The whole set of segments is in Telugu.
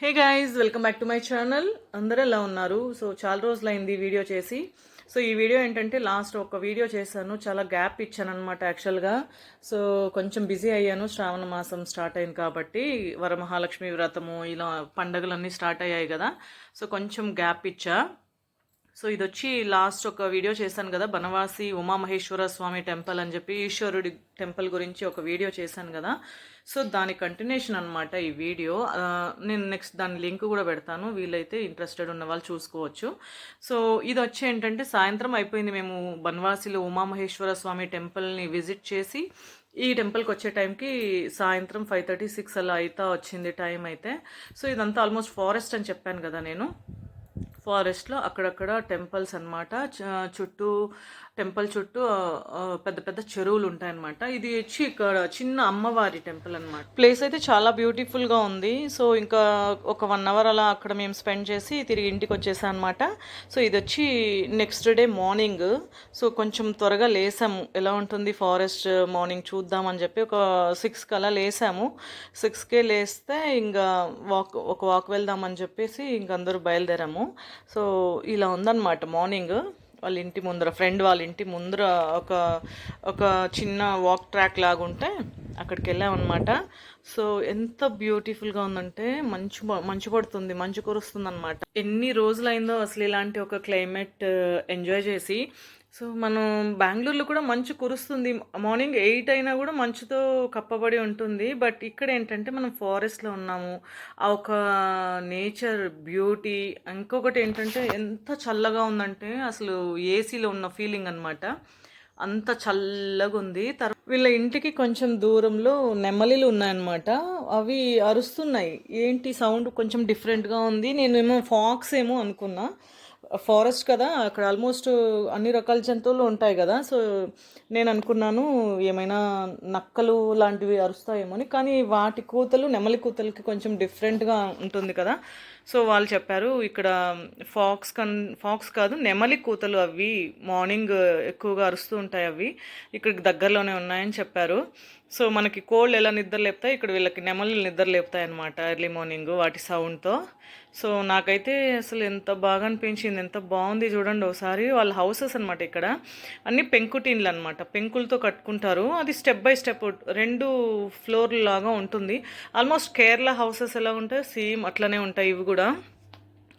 Hey guys welcome back to my channel అందరూ ఎలా ఉన్నారు? సో చాలా రోజులైంది వీడియో చేసి. సో ఈ వీడియో ఏంటంటే లాస్ట్ ఒక వీడియో చేశాను. చాలా గ్యాప్ ఇచ్చాను అనమాట యాక్చువల్గా సో కొంచెం బిజీ అయ్యాను. శ్రావణ మాసం స్టార్ట్ అయింది కాబట్టి వరమహాలక్ష్మి వ్రతము ఇలా పండగలన్నీ స్టార్ట్ అయ్యాయి కదా. సో కొంచెం గ్యాప్ ఇచ్చా. సో ఇది వచ్చి లాస్ట్ ఒక వీడియో చేశాను కదా బనవాసి ఉమామహేశ్వర స్వామి టెంపుల్ అని చెప్పి ఈశ్వరుడి టెంపుల్ గురించి ఒక వీడియో చేశాను కదా. సో దాని కంటిన్యూషన్ అనమాట ఈ వీడియో నేను నెక్స్ట్ దాని లింక్ కూడా పెడతాను వీలైతే ఇంట్రెస్టెడ్ ఉన్న వాళ్ళు చూసుకోవచ్చు. సో ఇది వచ్చి ఏంటంటే సాయంత్రం అయిపోయింది మేము బన్వాసిలో ఉమామహేశ్వర స్వామి టెంపుల్ని విజిట్ చేసి ఈ టెంపుల్కి వచ్చే టైంకి సాయంత్రం ఫైవ్ థర్టీ సిక్స్ అలా అయితే వచ్చింది టైం అయితే. సో ఇదంతా ఆల్మోస్ట్ ఫారెస్ట్ అని చెప్పాను కదా నేను. ఫారెస్ట్లో అక్కడక్కడ టెంపుల్స్ అనమాట చుట్టూ టెంపుల్ చుట్టూ పెద్ద పెద్ద చెరువులు ఉంటాయన్నమాట. ఇది వచ్చి ఇక్కడ చిన్న అమ్మవారి టెంపుల్ అనమాట ప్లేస్ అయితే చాలా బ్యూటిఫుల్గా ఉంది. సో ఇంకా ఒక వన్ అవర్ అలా అక్కడ మేము స్పెండ్ చేసి తిరిగి ఇంటికి వచ్చేసాం అనమాట సో ఇది వచ్చి నెక్స్ట్ డే మార్నింగ్ సో కొంచెం త్వరగా లేసాము. ఎలా ఉంటుంది ఫారెస్ట్ మార్నింగ్ చూద్దామని చెప్పి ఒక సిక్స్కి అలా లేసాము. సిక్స్కే లేస్తే ఇంకా వాక్ ఒక వాక్ వెళ్దామని చెప్పేసి ఇంక అందరూ బయలుదేరాము. సో ఇలా ఉందన్నమాట మార్నింగ్ వాళ్ళ ఇంటి ముందర ఫ్రెండ్ వాళ్ళ ఇంటి ముందర ఒక ఒక చిన్న వాక్ ట్రాక్ లాగా ఉంటే అక్కడికి వెళ్ళామన్నమాట సో ఎంత బ్యూటిఫుల్గా ఉందంటే మంచు మంచు పడుతుంది మంచు కురుస్తుంది అనమాట ఎన్ని రోజులైందో అసలు ఇలాంటి ఒక క్లైమేట్ ఎంజాయ్ uh, చేసి సో మనం బెంగళూరులో కూడా మంచు కురుస్తుంది. మార్నింగ్ ఎయిట్ అయినా కూడా మంచుతో కప్పబడి ఉంటుంది. బట్ ఇక్కడ ఏంటంటే మనం ఫారెస్ట్లో ఉన్నాము. ఆ ఒక నేచర్ బ్యూటీ ఇంకొకటి ఏంటంటే ఎంత చల్లగా ఉందంటే అసలు ఏసీలో ఉన్న ఫీలింగ్ అనమాట అంత చల్లగా ఉంది. తర్వాత వీళ్ళ ఇంటికి కొంచెం దూరంలో నెమలిలు ఉన్నాయన్నమాట. అవి అరుస్తున్నాయి. ఏంటి సౌండ్ కొంచెం డిఫరెంట్గా ఉంది. నేనేమో ఫాక్స్ ఏమో అనుకున్నా. ఫారెస్ట్ కదా అక్కడ ఆల్మోస్ట్ అన్ని రకాల జంతువులు ఉంటాయి కదా సో నేను అనుకున్నాను ఏమైనా నక్కలు లాంటివి అరుస్తాయేమో అని కానీ వాటి కూతలు నెమలి కూతలకి కొంచెం డిఫరెంట్గా ఉంటుంది కదా. సో వాళ్ళు చెప్పారు ఇక్కడ ఫాక్స్ కన్ ఫాక్స్ కాదు నెమలి కూతలు అవి మార్నింగ్ ఎక్కువగా అరుస్తూ ఉంటాయి అవి ఇక్కడికి దగ్గరలోనే ఉన్నాయని చెప్పారు. సో మనకి కోళ్ళు ఎలా నిద్ర లేపుతాయి ఇక్కడ వీళ్ళకి నెమలి నిద్ర లేపుతాయి అనమాట ఎర్లీ మార్నింగ్ వాటి సౌండ్తో సో నాకైతే అసలు ఎంత బాగా అనిపించింది ఎంత బాగుంది చూడండి ఒకసారి. వాళ్ళ హౌసెస్ అనమాట ఇక్కడ. అన్ని పెంకుటీన్లు అనమాట పెంకులతో కట్టుకుంటారు. అది స్టెప్ బై స్టెప్ రెండు ఫ్లోర్లు లాగా ఉంటుంది. ఆల్మోస్ట్ కేరళ హౌసెస్ ఎలా ఉంటాయి సేమ్ అట్లనే ఉంటాయి ఇవి కూడా.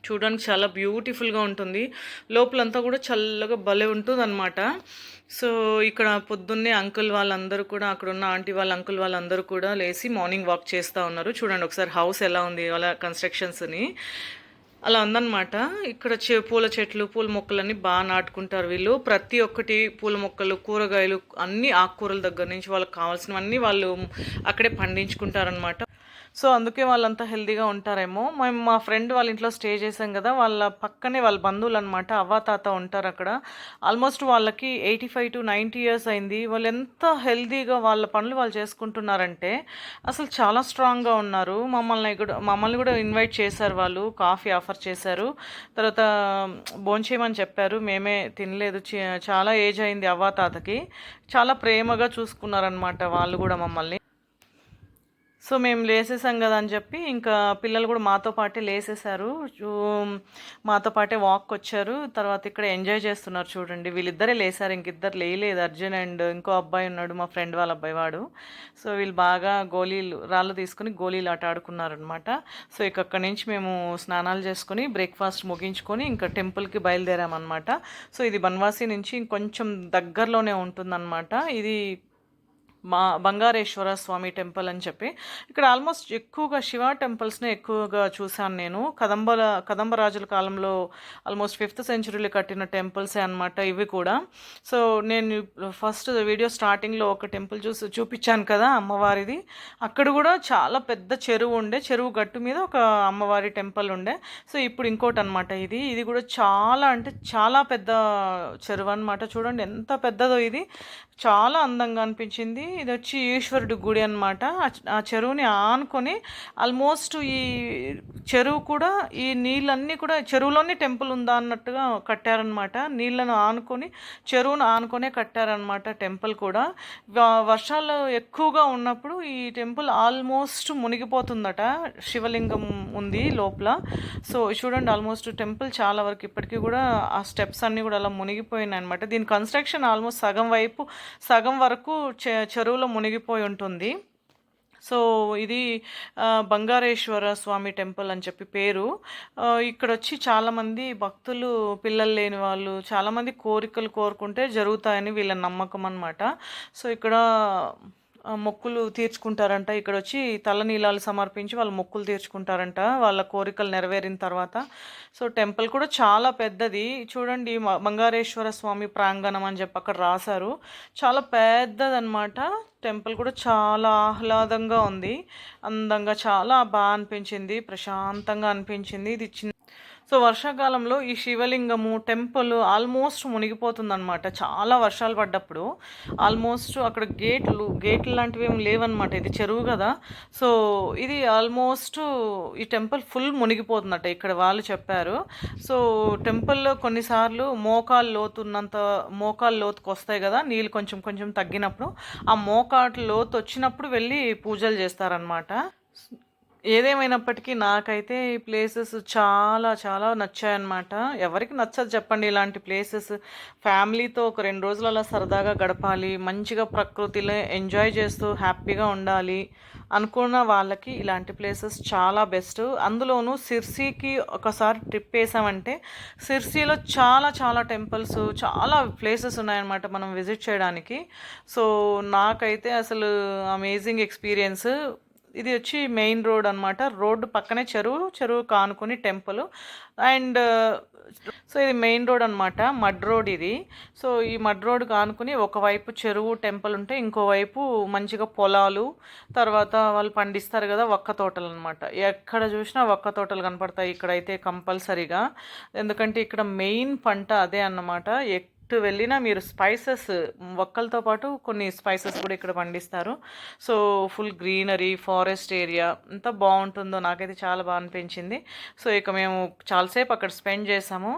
చూడడానికి చాలా బ్యూటిఫుల్గా ఉంటుంది. లోపలంతా కూడా చల్లగా భలే ఉంటుంది అనమాట సో ఇక్కడ పొద్దున్నే అంకుల్ వాళ్ళందరూ కూడా అక్కడ ఉన్న ఆంటీ వాళ్ళ అంకుల్ వాళ్ళందరూ కూడా లేచి మార్నింగ్ వాక్ చేస్తూ ఉన్నారు. చూడండి ఒకసారి హౌస్ ఎలా ఉంది వాళ్ళ కన్స్ట్రక్షన్స్ని. అలా ఉందన్నమాట. ఇక్కడ చె పూల చెట్లు పూల మొక్కలన్నీ బాగా నాటుకుంటారు వీళ్ళు. ప్రతి ఒక్కటి పూల మొక్కలు కూరగాయలు అన్ని ఆకుకూరల దగ్గర నుంచి వాళ్ళకి కావాల్సినవన్నీ వాళ్ళు అక్కడే పండించుకుంటారనమాట సో అందుకే వాళ్ళంతా హెల్దీగా ఉంటారేమో. మేము మా ఫ్రెండ్ వాళ్ళ ఇంట్లో స్టే చేసాం కదా వాళ్ళ పక్కనే వాళ్ళ బంధువులు అనమాట అవ్వాతాత ఉంటారు అక్కడ. ఆల్మోస్ట్ వాళ్ళకి eighty five to ninety years అయింది. వాళ్ళు ఎంత హెల్తీగా వాళ్ళ పనులు వాళ్ళు చేసుకుంటున్నారంటే అసలు చాలా స్ట్రాంగ్గా ఉన్నారు. మమ్మల్ని కూడా మమ్మల్ని కూడా ఇన్వైట్ చేశారు వాళ్ళు కాఫీ ఆఫర్ చేశారు. తర్వాత భోంచేయమని చెప్పారు. మేమే తినలేదు. చాలా ఏజ్ అయింది అవ్వాతాతకి చాలా ప్రేమగా చూసుకున్నారనమాట వాళ్ళు కూడా మమ్మల్ని. సో మేము లేసేసాం కదా అని చెప్పి ఇంకా పిల్లలు కూడా మాతో పాటే లేసేసారు. చూ- మాతో పాటే వాక్ వచ్చారు. తర్వాత ఇక్కడ ఎంజాయ్ చేస్తున్నారు చూడండి. వీళ్ళిద్దరే లేసారు. ఇంకిద్దరు లేయలేదు. అర్జున్ అండ్ ఇంకో అబ్బాయి ఉన్నాడు మా ఫ్రెండ్ వాళ్ళ అబ్బాయి వాడు. సో వీళ్ళు బాగా గోళీలు రాళ్ళు తీసుకుని గోళీలు ఆట ఆడుకున్నారనమాట సో ఇక అక్కడి నుంచి మేము స్నానాలు చేసుకొని బ్రేక్ఫాస్ట్ ముగించుకొని ఇంకా టెంపుల్కి బయలుదేరామన్నమాట. సో ఇది బన్వాసి నుంచి ఇంకొంచెం దగ్గరలోనే ఉంటుందన్నమాట. ఇది మా బంగారేశ్వర స్వామి టెంపుల్ అని చెప్పి. ఇక్కడ ఆల్మోస్ట్ ఎక్కువగా శివ టెంపుల్స్ని ఎక్కువగా చూశాను నేను. కదంబల కదంబరాజుల కాలంలో ఆల్మోస్ట్ ఫిఫ్త్ సెంచురీలో కట్టిన టెంపుల్సే అనమాట ఇవి కూడా. సో నేను ఫస్ట్ వీడియో స్టార్టింగ్లో ఒక టెంపుల్ చూసి చూపించాను కదా అమ్మవారిది. అక్కడ కూడా చాలా పెద్ద చెరువు ఉండే చెరువు గట్టు మీద ఒక అమ్మవారి టెంపుల్ ఉండే. సో ఇప్పుడు ఇంకోటి అనమాట ఇది. ఇది కూడా చాలా అంటే చాలా పెద్ద చెరువు అనమాట చూడండి ఎంత పెద్దదో ఇది. చాలా అందంగా అనిపించింది. ఇది వచ్చి ఈశ్వరుడి గుడి అనమాట ఆ చెరువుని ఆనుకొని ఆల్మోస్ట్ ఈ చెరువు కూడా ఈ నీళ్ళన్నీ కూడా చెరువులోనే టెంపుల్ ఉందా అన్నట్టుగా కట్టారనమాట నీళ్ళను ఆనుకొని చెరువును ఆనుకొనే కట్టారనమాట టెంపుల్ కూడా. వర్షాలు ఎక్కువగా ఉన్నప్పుడు ఈ టెంపుల్ ఆల్మోస్ట్ మునిగిపోతుందట. శివలింగం ఉంది లోపల. సో చూడండి ఆల్మోస్ట్ టెంపుల్ చాలా వరకు ఇప్పటికీ కూడా ఆ స్టెప్స్ అన్నీ కూడా అలా మునిగిపోయినాయి అనమాట దీని కన్స్ట్రక్షన్ ఆల్మోస్ట్ సగం వైపు సగం వరకు చెరువులో మునిగిపోయి ఉంటుంది. సో ఇది బంగారేశ్వర స్వామి టెంపుల్ అని చెప్పి పేరు. ఇక్కడ వచ్చి చాలామంది భక్తులు పిల్లలు లేని వాళ్ళు చాలామంది కోరికలు కోరుకుంటే జరుగుతాయని వీళ్ళ నమ్మకం అనమాట సో ఇక్కడ మొక్కులు తీర్చుకుంటారంట. ఇక్కడ వచ్చి తలనీలాలు సమర్పించి వాళ్ళు మొక్కులు తీర్చుకుంటారంట. వాళ్ళ కోరికలు నెరవేరిన తర్వాత. సో టెంపుల్ కూడా చాలా పెద్దది. చూడండి బంగారేశ్వర స్వామి ప్రాంగణం అని చెప్పి అక్కడ రాశారు. చాలా పెద్దదనమాట టెంపుల్ కూడా చాలా ఆహ్లాదంగా ఉంది. అందంగా చాలా బాగా అనిపించింది. ప్రశాంతంగా అనిపించింది. ఇది చిన్న సో వర్షాకాలంలో ఈ శివలింగము టెంపుల్ ఆల్మోస్ట్ మునిగిపోతుందన్నమాట. చాలా వర్షాలు పడ్డప్పుడు. ఆల్మోస్ట్ అక్కడ గేట్లు గేట్లు లాంటివి ఏమి లేవన్నమాట. ఇది చెరువు కదా. సో ఇది ఆల్మోస్ట్ ఈ టెంపుల్ ఫుల్ మునిగిపోతుందట ఇక్కడ వాళ్ళు చెప్పారు. సో టెంపుల్లో కొన్నిసార్లు మోకాలు లోతున్నంత మోకాలు లోతుకు వస్తాయి కదా నీళ్ళు కొంచెం కొంచెం తగ్గినప్పుడు. ఆ మోకాటు లోతు వచ్చినప్పుడు వెళ్ళి పూజలు చేస్తారనమాట ఏదేమైనప్పటికీ నాకైతే ఈ ప్లేసెస్ చాలా చాలా నచ్చాయన్నమాట. ఎవరికి నచ్చదు చెప్పండి ఇలాంటి ప్లేసెస్. ఫ్యామిలీతో ఒక రెండు రోజులు అలా సరదాగా గడపాలి మంచిగా ప్రకృతిలో ఎంజాయ్ చేస్తూ హ్యాపీగా ఉండాలి అనుకున్న వాళ్ళకి ఇలాంటి ప్లేసెస్ చాలా బెస్ట్. అందులోనూ సిర్సీకి ఒకసారి ట్రిప్ వేసామంటే సిర్సీలో చాలా చాలా టెంపుల్స్ చాలా ప్లేసెస్ ఉన్నాయన్నమాట మనం విజిట్ చేయడానికి. సో నాకైతే అసలు అమేజింగ్ ఎక్స్పీరియన్స్ ఇది వచ్చి మెయిన్ రోడ్ అనమాట రోడ్డు పక్కనే చెరువు చెరువు కానుకొని టెంపుల్. అండ్ సో ఇది మెయిన్ రోడ్ అనమాట మడ్ రోడ్ ఇది. సో ఈ మడ్ రోడ్ కానుకుని ఒకవైపు చెరువు టెంపుల్ ఉంటే ఇంకోవైపు మంచిగా పొలాలు తర్వాత వాళ్ళు పండిస్తారు కదా ఒక్క తోటలు అనమాట ఎక్కడ చూసినా ఒక్క తోటలు కనపడతాయి ఇక్కడైతే కంపల్సరీగా. ఎందుకంటే ఇక్కడ మెయిన్ పంట అదే అన్నమాట. అటు వెళ్ళినా మీరు స్పైసెస్ ఒక్కలతో పాటు కొన్ని స్పైసెస్ కూడా ఇక్కడ పండిస్తారు. So full greenery forest area ఎంత బాగుంటుందో నాకైతే చాలా బాగా అనిపించింది. సో ఇక మేము చాలాసేపు అక్కడ స్పెండ్ చేసాము.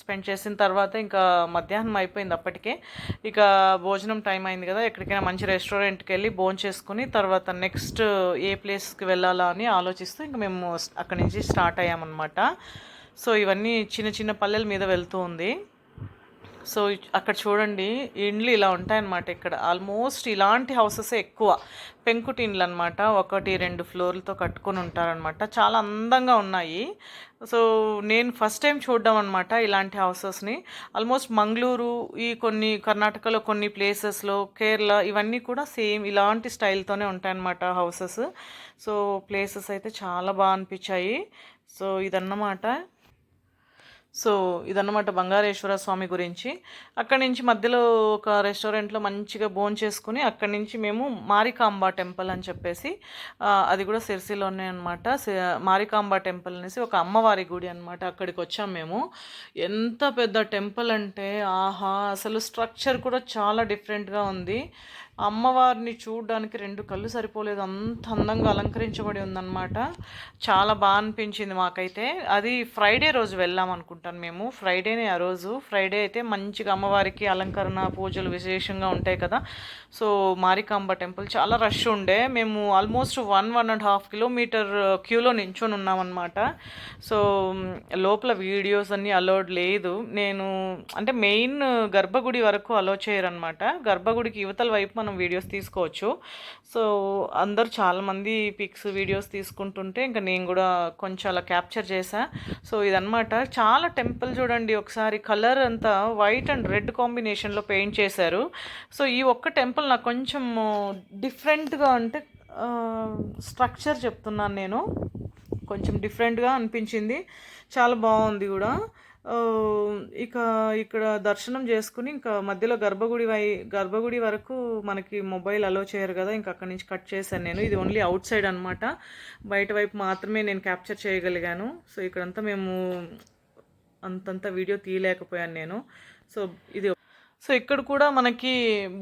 స్పెండ్ చేసిన తర్వాత ఇంకా మధ్యాహ్నం అయిపోయింది అప్పటికే. ఇక భోజనం టైం అయింది కదా ఎక్కడికైనా మంచి రెస్టారెంట్కి వెళ్ళి భోజనం చేసుకుని తర్వాత నెక్స్ట్ ఏ ప్లేస్కి వెళ్ళాలా అని ఆలోచిస్తూ ఇంకా మేము అక్కడి నుంచి స్టార్ట్ అయ్యామన్నమాట. సో ఇవన్నీ చిన్న చిన్న పల్లెల మీద వెళ్తూ ఉంది. సో అక్కడ చూడండి ఇండ్లు ఇలా ఉంటాయన్నమాట ఇక్కడ. ఆల్మోస్ట్ ఇలాంటి హౌసెస్ ఎక్కువ. పెంకుటిండ్లు అనమాట ఒకటి రెండు ఫ్లోర్లతో కట్టుకొని ఉంటారనమాట చాలా అందంగా ఉన్నాయి. సో నేను ఫస్ట్ టైం చూడడం అనమాట ఇలాంటి హౌసెస్ని ఆల్మోస్ట్ మంగళూరు ఈ కొన్ని కర్ణాటకలో కొన్ని ప్లేసెస్లో కేరళ ఇవన్నీ కూడా సేమ్ ఇలాంటి స్టైల్తోనే ఉంటాయన్నమాట హౌసెస్ సో ప్లేసెస్ అయితే చాలా బాగా అనిపించాయి. సో ఇదన్నమాట. సో ఇదన్నమాట బంగారేశ్వర స్వామి గురించి. అక్కడి నుంచి మధ్యలో ఒక రెస్టారెంట్లో మంచిగా భోజనం చేసుకుని అక్కడి నుంచి మేము మారికాంబా టెంపుల్ అని చెప్పేసి అది కూడా సిరిసిలోనే అనమాట మారికాంబా టెంపుల్ అనేసి ఒక అమ్మవారి గుడి అనమాట అక్కడికి వచ్చాం మేము. ఎంత పెద్ద టెంపుల్ అంటే ఆహా అసలు స్ట్రక్చర్ కూడా చాలా డిఫరెంట్గా ఉంది. అమ్మవారిని చూడడానికి రెండు కళ్ళు సరిపోలేదు. అంత అందంగా అలంకరించబడి ఉందన్నమాట. చాలా బాగా అనిపించింది మాకైతే. అది ఫ్రైడే రోజు వెళ్ళాం అనుకుంటాను మేము. ఫ్రైడేనే ఆ రోజు. ఫ్రైడే అయితే మంచిగా అమ్మవారికి అలంకరణ పూజలు విశేషంగా ఉంటాయి కదా. సో మారికాంబ టెంపుల్ చాలా రష్ ఉండే. మేము almost one one and half kilometre క్యూలో నించొని ఉన్నామన్నమాట. సో లోపల వీడియోస్ అన్నీ అలౌడ్ లేదు. నేను అంటే మెయిన్ గర్భగుడి వరకు అలో చేయరనమాట గర్భగుడికి యువతల వైపు మనం మనం వీడియోస్ తీసుకోవచ్చు. సో అందరు చాలామంది పిక్స్ వీడియోస్ తీసుకుంటుంటే ఇంకా నేను కూడా కొంచెం అలా క్యాప్చర్ చేశా. సో ఇదనమాట చాలా టెంపుల్ చూడండి ఒకసారి. కలర్ అంతా వైట్ అండ్ రెడ్ కాంబినేషన్లో పెయింట్ చేశారు. సో ఈ ఒక్క టెంపుల్ నాకు కొంచెం డిఫరెంట్గా అంటే స్ట్రక్చర్ చెప్తున్నాను నేను. కొంచెం డిఫరెంట్గా అనిపించింది. చాలా బాగుంది కూడా. ఇక ఇక్కడ దర్శనం చేసుకుని ఇంకా మధ్యలో గర్భగుడి వై గర్భగుడి వరకు మనకి మొబైల్ అలో చేయరు కదా ఇంకా అక్కడి నుంచి కట్ చేశాను నేను. ఇది ఓన్లీ అవుట్ సైడ్ అనమాట బయట వైపు మాత్రమే నేను క్యాప్చర్ చేయగలిగాను. సో ఇక్కడంతా మేము అంతంత వీడియో తీయలేకపోయాను నేను. సో ఇది సో ఇక్కడ కూడా మనకి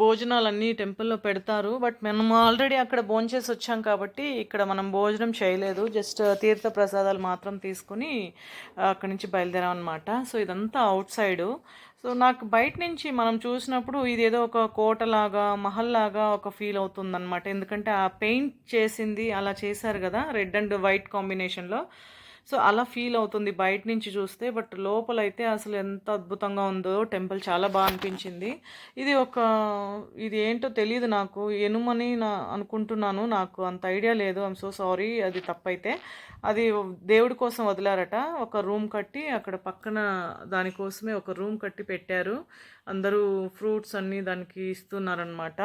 భోజనాలన్నీ టెంపుల్లో పెడతారు. బట్ మనం ఆల్రెడీ అక్కడ భోంచేసి వచ్చాం కాబట్టి ఇక్కడ మనం భోజనం చేయలేదు. జస్ట్ తీర్థ ప్రసాదాలు మాత్రం తీసుకుని అక్కడి నుంచి బయలుదేరాం అనమాట సో ఇదంతా అవుట్ సైడు. సో నాకు బయట నుంచి మనం చూసినప్పుడు ఇది ఏదో ఒక కోటలాగా మహల్లాగా ఒక ఫీల్ అవుతుందన్నమాట. ఎందుకంటే ఆ పెయింట్ చేసింది అలా చేశారు కదా రెడ్ అండ్ వైట్ కాంబినేషన్లో. సో అలా ఫీల్ అవుతుంది బయట నుంచి చూస్తే. బట్ లోపలైతే అసలు ఎంత అద్భుతంగా ఉందో టెంపుల్ చాలా బాగా అనిపించింది. ఇది ఒక ఇది ఏంటో తెలియదు నాకు. ఎనుమని నా అనుకుంటున్నాను. నాకు అంత ఐడియా లేదు. ఐమ్ సో సారీ అది తప్పైతే. అది దేవుడి కోసం వదిలారట. ఒక రూమ్ కట్టి అక్కడ పక్కన దానికోసమే ఒక రూమ్ కట్టి పెట్టారు. అందరూ ఫ్రూట్స్ అన్నీ దానికి ఇస్తున్నారనమాట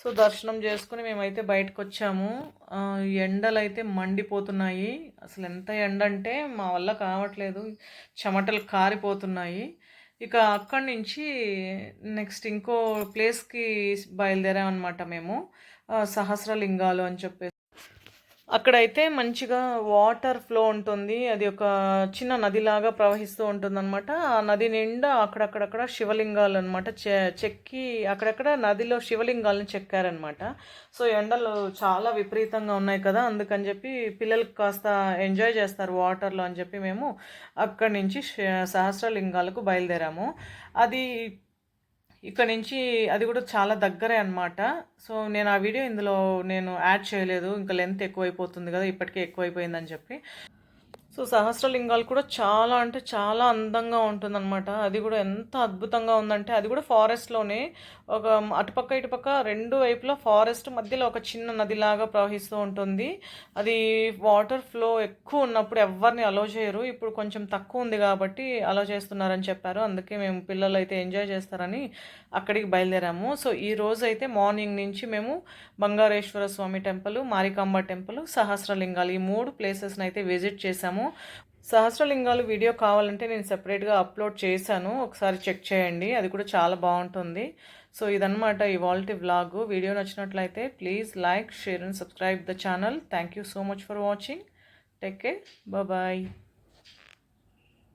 సో దర్శనం చేసుకుని మేమైతే బయటకు వచ్చాము ఎండలు అయితే మండిపోతున్నాయి. అసలు ఎంత ఎండ అంటే మా వల్ల కావట్లేదు. చెమటలు కారిపోతున్నాయి. ఇక అక్కడి నుంచి నెక్స్ట్ ఇంకో ప్లేస్కి బయలుదేరామన్నమాట మేము. సహస్రలింగాలు అని చెప్పేసి అక్కడైతే మంచిగా వాటర్ ఫ్లో ఉంటుంది. అది ఒక చిన్న నదిలాగా ప్రవహిస్తూ ఉంటుందన్నమాట. ఆ నది నిండా అక్కడక్కడక్కడ శివలింగాలు అనమాట చెక్కి అక్కడక్కడ నదిలో శివలింగాలను చెక్కారనమాట సో ఎండలు చాలా విపరీతంగా ఉన్నాయి కదా. అందుకని చెప్పి పిల్లలకు కాస్త ఎంజాయ్ చేస్తారు వాటర్లో అని చెప్పి మేము అక్కడి నుంచి సహస్రలింగాలకు బయలుదేరాము. అది ఇక్కడ నుంచి అది కూడా చాలా దగ్గరే అనమాట సో నేను ఆ వీడియో ఇందులో నేను యాడ్ చేయలేదు. ఇంకా లెంత్ ఎక్కువైపోతుంది కదా ఇప్పటికే ఎక్కువైపోయిందని చెప్పి. సో సహస్రలింగాలు కూడా చాలా అంటే చాలా అందంగా ఉంటుందన్నమాట. అది కూడా ఎంత అద్భుతంగా ఉందంటే అది కూడా ఫారెస్ట్లోనే ఒక అటుపక్క ఇటుపక్క రెండు వైపులా ఫారెస్ట్ మధ్యలో ఒక చిన్న నదిలాగా ప్రవహిస్తూ ఉంటుంది. అది వాటర్ ఫ్లో ఎక్కువ ఉన్నప్పుడు ఎవరిని అలో చేయరు. ఇప్పుడు కొంచెం తక్కువ ఉంది కాబట్టి అలో చేస్తున్నారని చెప్పారు. అందుకే మేము పిల్లలు అయితే ఎంజాయ్ చేస్తారని అక్కడికి బయలుదేరాము. సో ఈ రోజు అయితే మార్నింగ్ నుంచి మేము బంగారేశ్వర స్వామి టెంపుల్ మారికాంబ టెంపుల్ సహస్రలింగాలు ఈ మూడు ప్లేసెస్ని అయితే విజిట్ చేశాము. సహస్రలింగాలు వీడియో కావాలంటే నేను సెపరేట్గా అప్లోడ్ చేశాను. ఒకసారి చెక్ చేయండి. అది కూడా చాలా బాగుంటుంది. సో ఇదనమాట ఇవాల్టి వ్లాగ్. వీడియో నచ్చినట్లయితే please like share and subscribe the channel. Thank you so much for watching. Take care. Bye.